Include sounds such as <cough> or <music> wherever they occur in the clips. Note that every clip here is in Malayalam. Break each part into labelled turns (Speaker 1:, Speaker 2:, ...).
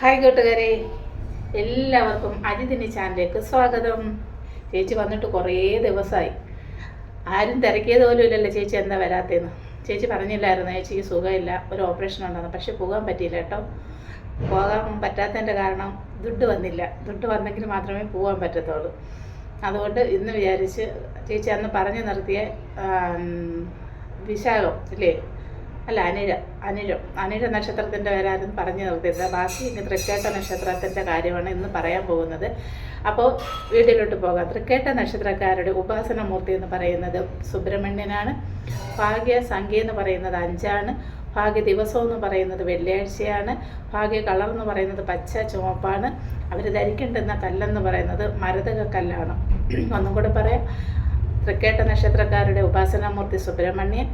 Speaker 1: ഹായ് കൂട്ടുകാരെ. എല്ലാവർക്കും അജിതിനി ചാനലിലേക്ക് സ്വാഗതം. ചേച്ചി വന്നിട്ട് കുറേ ദിവസമായി ആരും തിരക്കിയത് പോലും ഇല്ലല്ലോ ചേച്ചി എന്താ വരാത്തേന്ന് ചേച്ചി പറഞ്ഞില്ലായിരുന്നു? ചേച്ചിക്ക് സുഖമില്ല. ഒരു ഓപ്പറേഷൻ ഉണ്ടായിരുന്നു. പക്ഷെ പോകാൻ പറ്റിയില്ല കേട്ടോ. പോകാൻ പറ്റാത്തതിന്റെ കാരണം ദുഡ് വന്നില്ല. ദുഡ് വന്നെങ്കിൽ മാത്രമേ പോകാൻ പറ്റത്തുള്ളൂ. അതുകൊണ്ട് ഇന്ന് വിചാരിച്ച് ചേച്ചി അന്ന് പറഞ്ഞു നിർത്തിയ വിശാഖം ഇല്ലേ അല്ല അനിര അനിരം അനിര നക്ഷത്രത്തിന്റെ പേരാരും പറഞ്ഞു നിർത്തിയത് ബാക്കി ഇനി തൃക്കേട്ട നക്ഷത്രത്തിന്റെ കാര്യമാണ് ഇന്ന് പറയാൻ പോകുന്നത്. അപ്പോൾ വീട്ടിലോട്ട് പോകാം. തൃക്കേട്ട നക്ഷത്രക്കാരുടെ ഉപാസന മൂർത്തി എന്ന് പറയുന്നത് സുബ്രഹ്മണ്യനാണ്. ഭാഗ്യ സംഖ്യ എന്ന് പറയുന്നത് അഞ്ചാണ്. ഭാഗ്യ ദിവസം എന്ന് പറയുന്നത് വെള്ളിയാഴ്ചയാണ്. ഭാഗ്യ കളർ എന്ന് പറയുന്നത് പച്ച ചുവപ്പാണ്. അവർ ധരിക്കേണ്ടുന്ന കല്ലെന്ന് പറയുന്നത് മരതക കല്ലാണ്. ഒന്നും കൂടെ പറയാം. തൃക്കേട്ട നക്ഷത്രക്കാരുടെ ഉപാസനാമൂർത്തി സുബ്രഹ്മണ്യൻ.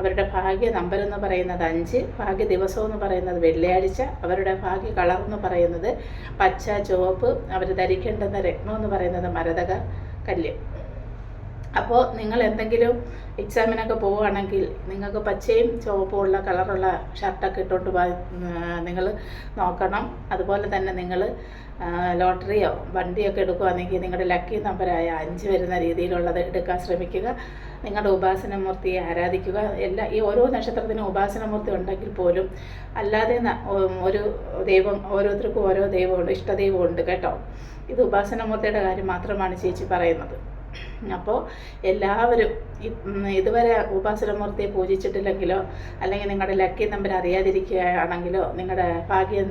Speaker 1: അവരുടെ ഭാഗ്യ നമ്പർ എന്ന് പറയുന്നത് അഞ്ച് ഭാഗ്യ ദിവസം എന്ന് പറയുന്നത് വെള്ളിയാഴ്ച അവരുടെ ഭാഗ്യ കളർ എന്ന് പറയുന്നത് പച്ച ചുവപ്പ് അവർ ധരിക്കേണ്ടുന്ന രത്നം എന്ന് പറയുന്നത് മരതക കല്ല്. അപ്പോൾ നിങ്ങൾ എന്തെങ്കിലും എക്സാമിനൊക്കെ പോവുകയാണെങ്കിൽ നിങ്ങൾക്ക് പച്ചയും ചുവപ്പും ഉള്ള കളറുള്ള ഷർട്ടൊക്കെ ഇട്ടുകൊണ്ട് നിങ്ങൾ നോക്കണം. അതുപോലെ തന്നെ നിങ്ങൾ ലോട്ടറിയോ വണ്ടിയൊക്കെ എടുക്കുകയാണെങ്കിൽ നിങ്ങളുടെ ലക്കി നമ്പറായ അഞ്ച് വരുന്ന രീതിയിലുള്ളത് എടുക്കാൻ ശ്രമിക്കുക. നിങ്ങളുടെ ഉപാസനമൂർത്തിയെ ആരാധിക്കുക. എല്ലാ ഈ ഓരോ നക്ഷത്രത്തിനും ഉപാസനമൂർത്തി ഉണ്ടെങ്കിൽ പോലും അല്ലാതെ ഒരു ദൈവം ഓരോരുത്തർക്കും ഓരോ ദൈവമുണ്ട് ഇഷ്ടദൈവമുണ്ട് കേട്ടോ. ഇത് ഉപാസനമൂർത്തിയുടെ കാര്യം മാത്രമാണ് ചേച്ചി പറയുന്നത്. അപ്പോൾ എല്ലാവരും ഇതുവരെ ഉപാസനമൂർത്തിയെ പൂജിച്ചിട്ടില്ലെങ്കിലോ അല്ലെങ്കിൽ നിങ്ങളുടെ ലക്കി നമ്പർ അറിയാതിരിക്കുകയാണെങ്കിലോ നിങ്ങളുടെ ഭാഗ്യ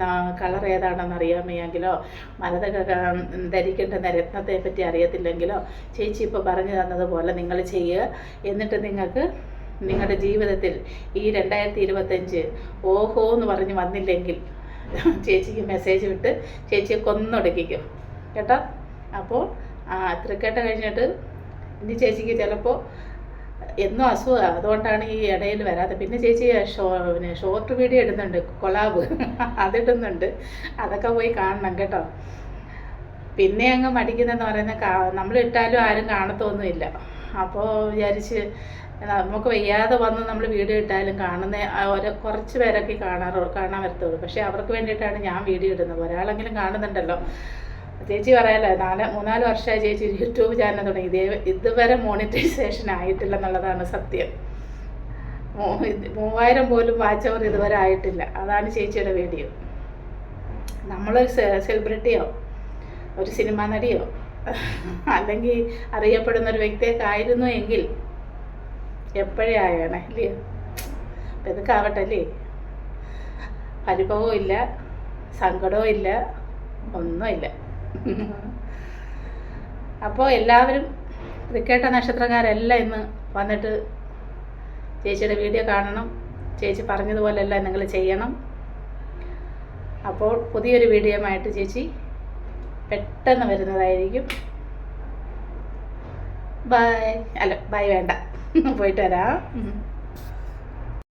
Speaker 1: കളർ ഏതാണെന്ന് അറിയാമെങ്കിലോ മലതക ധരിക്കേണ്ടുന്ന രത്നത്തെ പറ്റി അറിയത്തില്ലെങ്കിലോ ചേച്ചി ഇപ്പോൾ പറഞ്ഞു തന്നതുപോലെ നിങ്ങൾ ചെയ്യുക. എന്നിട്ട് നിങ്ങൾക്ക് നിങ്ങളുടെ ജീവിതത്തിൽ ഈ രണ്ടായിരത്തി ഇരുപത്തഞ്ച് ഓഹോ എന്ന് പറഞ്ഞ് വന്നില്ലെങ്കിൽ ചേച്ചിക്ക് മെസ്സേജ് വിട്ട് ചേച്ചിയെ കൊന്നൊടുക്കിക്കും. കേട്ടോ? അപ്പോൾ ആ തൃക്കേട്ട കഴിഞ്ഞിട്ട് ഇനി ചേച്ചിക്ക് ചിലപ്പോൾ എന്നും അസുഖമാണ് അതുകൊണ്ടാണ് ഈ ഇടയിൽ വരാതെ പിന്നെ ചേച്ചി ഷോ പിന്നെ ഷോർട്ട് വീഡിയോ ഇടുന്നുണ്ട് കൊളാബ് <laughs> അതിടുന്നുണ്ട്. അതൊക്കെ പോയി കാണണം കേട്ടോ. പിന്നെ അങ്ങ് മടിക്കുന്നതെന്ന് പറയുന്നത് നമ്മൾ ഇട്ടാലും ആരും കാണത്തൊന്നുമില്ല. അപ്പോൾ വിചാരിച്ച് നമുക്ക് വയ്യാതെ വന്ന് നമ്മൾ വീഡിയോ ഇട്ടാലും കാണുന്ന ഓരോ കുറച്ച് പേരൊക്കെ കാണാറോ കാണാൻ വരത്തുള്ളൂ. പക്ഷേ അവർക്ക് വേണ്ടിയിട്ടാണ് ഞാൻ വീഡിയോ ഇടുന്നത്. ഒരാളെങ്കിലും കാണുന്നുണ്ടല്ലോ. ചേച്ചി പറയാലോ നാല് മൂന്നാൽ വർഷമായി ചേച്ചി യൂട്യൂബ് ചാനൽ തുടങ്ങി. ഇതേ ഇതുവരെ മോണിറ്റൈസേഷൻ ആയിട്ടില്ല എന്നുള്ളതാണ് സത്യം. മൂവായിരം പോലും വാച്ചവർ ഇതുവരെ ആയിട്ടില്ല. അതാണ് ചേച്ചിയുടെ വീഡിയോ നമ്മളൊരു സെലിബ്രിറ്റിയോ ഒരു സിനിമാ നടിയോ അല്ലെങ്കിൽ അറിയപ്പെടുന്ന ഒരു വ്യക്തിയൊക്കെ ആയിരുന്നു എങ്കിൽ എപ്പോഴേ ആയാണ് അല്ലേ അപ്പം ഇതൊക്കെ ആവട്ടെ അല്ലേ പരിഭവവും ഇല്ല സങ്കടവും ഇല്ല ഒന്നുമില്ല. <laughs> അപ്പോൾ എല്ലാവരും തൃക്കേട്ട നക്ഷത്രക്കാരെല്ലാം ഇന്ന് വന്നിട്ട് ചേച്ചിയുടെ വീഡിയോ കാണണം. ചേച്ചി പറഞ്ഞതുപോലെല്ലാം നിങ്ങൾ ചെയ്യണം. അപ്പോൾ പുതിയൊരു വീഡിയോയുമായിട്ട് ചേച്ചി പെട്ടെന്ന് വരുന്നതായിരിക്കും. ബൈ അല്ല ബൈ വേണ്ട. <laughs> പോയിട്ട് വരാം.